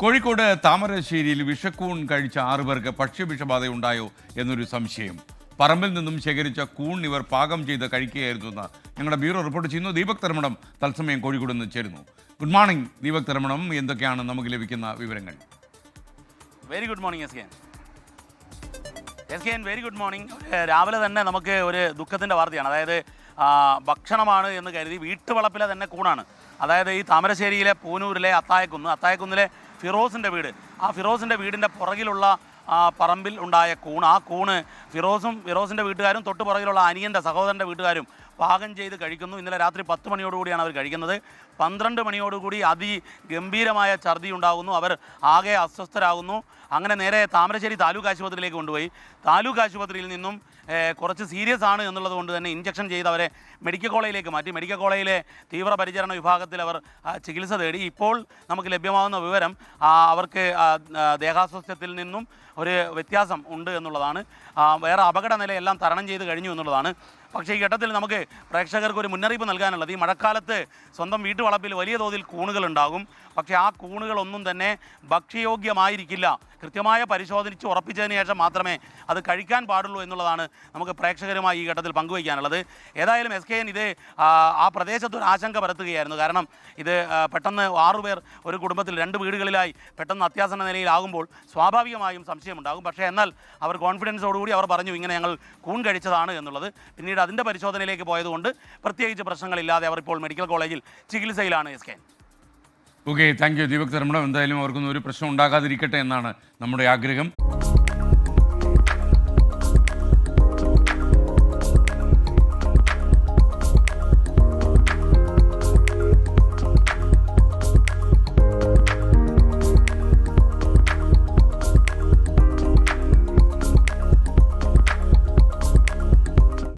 കോഴിക്കോട് താമരശ്ശേരിയിൽ വിഷക്കൂൺ കഴിച്ച ആറു പേർക്ക് ഭക്ഷ്യവിഷബാധയുണ്ടായോ എന്നൊരു സംശയം. പറമ്പിൽ നിന്നും ശേഖരിച്ച കൂൺ ഇവർ പാകം ചെയ്ത് കഴിക്കുകയായിരുന്നു എന്ന് ഞങ്ങളുടെ ബ്യൂറോ റിപ്പോർട്ട് ചെയ്യുന്നു. ദീപക് തരമണം തത്സമയം കോഴിക്കോട് നിന്ന് ചേരുന്നു. ഗുഡ് മോർണിംഗ് ദീപക് തരമണം. എന്തൊക്കെയാണ് നമുക്ക് ലഭിക്കുന്ന വിവരങ്ങൾ? Very good morning S K S K very good morning രാവിലെ തന്നെ നമുക്ക് ഒരു ദുഃഖത്തിന്റെ വാർത്തയാണ്. അതായത് ഭക്ഷണമാണ് എന്ന് കരുതി വീട്ടുവളപ്പിലെ തന്നെ കൂണാണ്. അതായത് ഈ താമരശ്ശേരിയിലെ പൂനൂരിലെ അത്തായക്കുന്ന് അത്തായക്കുന്നിലെ ഫിറോസിന്റെ വീട്. ആ ഫിറോസിന്റെ വീടിന്റെ പുറകിലുള്ള ആ, പറമ്പിൽ ഉണ്ടായ കൂൺ. ആ കൂണ് ഫിറോസും ഫിറോസിന്റെ വീട്ടുകാരും തൊട്ട് പുറകിലുള്ള അനിയന്റെ സഹോദരന്റെ വീട്ടുകാരും പാകം ചെയ്ത് കഴിക്കുന്നു. ഇന്നലെ രാത്രി പത്ത് മണിയോടുകൂടിയാണ് അവർ കഴിക്കുന്നത്. പന്ത്രണ്ട് മണിയോടുകൂടി അതിഗംഭീരമായ ഛർദി ഉണ്ടാകുന്നു. അവർ ആകെ അസ്വസ്ഥരാകുന്നു. അങ്ങനെ നേരെ താമരശ്ശേരി താലൂക്ക് ആശുപത്രിയിലേക്ക് കൊണ്ടുപോയി. താലൂക്ക് ആശുപത്രിയിൽ നിന്നും കുറച്ച് സീരിയസ് ആണ് എന്നുള്ളത് കൊണ്ട് തന്നെ ഇഞ്ചക്ഷൻ ചെയ്ത് അവരെ മെഡിക്കൽ കോളേജിലേക്ക് മാറ്റി. മെഡിക്കൽ കോളേജിലെ തീവ്രപരിചരണ വിഭാഗത്തിൽ അവർ ചികിത്സ തേടി. ഇപ്പോൾ നമുക്ക് ലഭ്യമാകുന്ന വിവരം അവർക്ക് ദേഹാസ്വാസ്ഥ്യത്തിൽ നിന്നും ഒരു വ്യത്യാസം ഉണ്ട് എന്നുള്ളതാണ്. വേറെ അപകട നിലയെല്ലാം തരണം ചെയ്ത് കഴിഞ്ഞു എന്നുള്ളതാണ്. പക്ഷേ ഈ ഘട്ടത്തിൽ നമുക്ക് പ്രേക്ഷകർക്ക് ഒരു മുന്നറിയിപ്പ് നൽകാനുള്ളത് ഈ മഴക്കാലത്ത് സ്വന്തം വീട്ടുവളപ്പിൽ വലിയ തോതിൽ കൂണുകൾ ഉണ്ടാകും. പക്ഷേ ആ കൂണുകളൊന്നും തന്നെ ഭക്ഷ്യയോഗ്യമായിരിക്കില്ല. കൃത്യമായ പരിശോധിച്ച് ഉറപ്പിച്ചതിന് ശേഷം മാത്രമേ അത് കഴിക്കാൻ പാടുള്ളൂ എന്നുള്ളതാണ് നമുക്ക് പ്രേക്ഷകരുമായി ഈ ഘട്ടത്തിൽ പങ്കുവയ്ക്കാനുള്ളത്. ഏതായാലും എസ് കെ എൻ ഇത് ആ, പ്രദേശത്ത് ഒരു ആശങ്ക പരത്തുകയായിരുന്നു. കാരണം ഇത് പെട്ടെന്ന് ആറുപേർ ഒരു കുടുംബത്തിൽ രണ്ട് വീടുകളിലായി പെട്ടെന്ന് അത്യാസന്ന നിലയിലാകുമ്പോൾ സ്വാഭാവികമായും സംശയമുണ്ടാകും. പക്ഷേ എന്നാൽ അവർ കോൺഫിഡൻസോടുകൂടി അവർ പറഞ്ഞു ഇങ്ങനെ ഞങ്ങൾ കൂൺ കഴിച്ചതാണ് എന്നുള്ളത്. പിന്നീട് അതിന്റെ പരിശോധനയിലേക്ക് പോയതുകൊണ്ട് പ്രത്യേകിച്ച് പ്രശ്നങ്ങളില്ലാതെ അവർ ഇപ്പോൾ മെഡിക്കൽ കോളേജിൽ ചികിത്സയിലാണ് S K okay thank you Deepak Dharmadam എന്തായാലും അവർക്കൊന്നും ഒരു പ്രശ്നം ഉണ്ടാകാതിരിക്കട്ടെ എന്നാണ് നമ്മുടെ ആഗ്രഹം.